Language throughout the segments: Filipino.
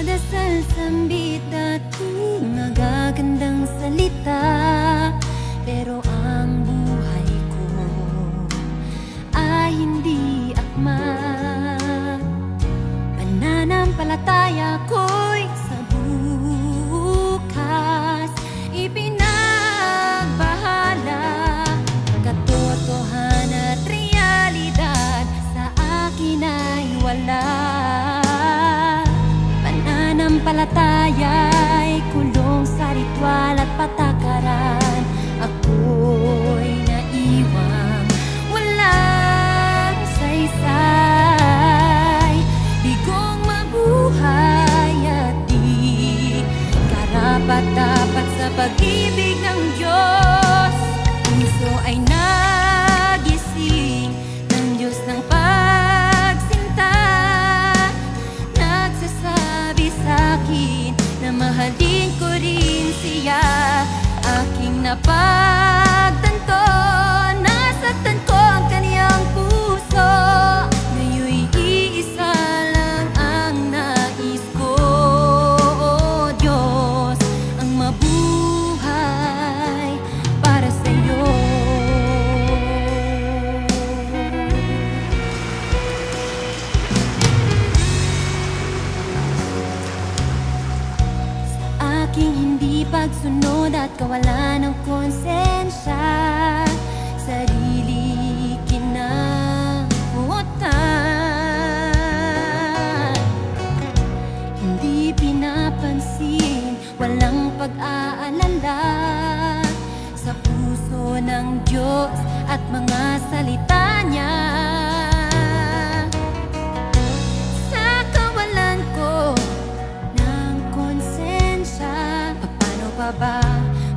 Dadasal sambit dati magagandang salita Pero ang buhay ko ay hindi akma. Pananampalataya ko Pananampalataya'y kulong sa ritual at patakaran na paz. Hindi pagsunod at kawalan ng konsensya. Sarili kinabutan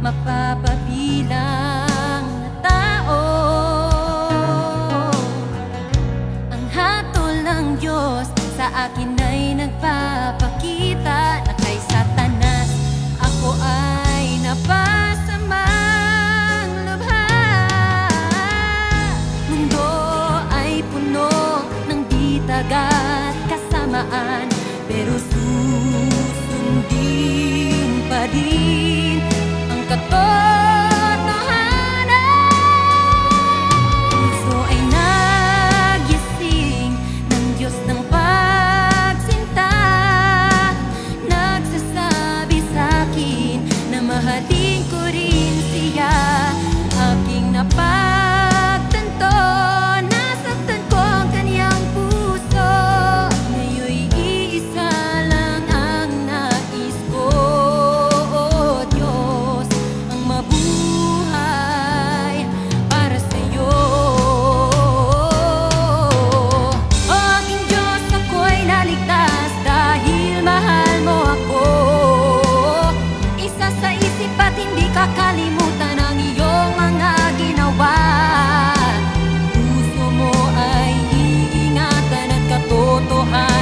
mapapabilang na tao. Ang hatol ng Diyos sa akin ay nagpapakita Na kay Satanas ako ay napasamang lubha. Mundo ay puno ng bitag at kasamaan Pero susundin pa rin Mà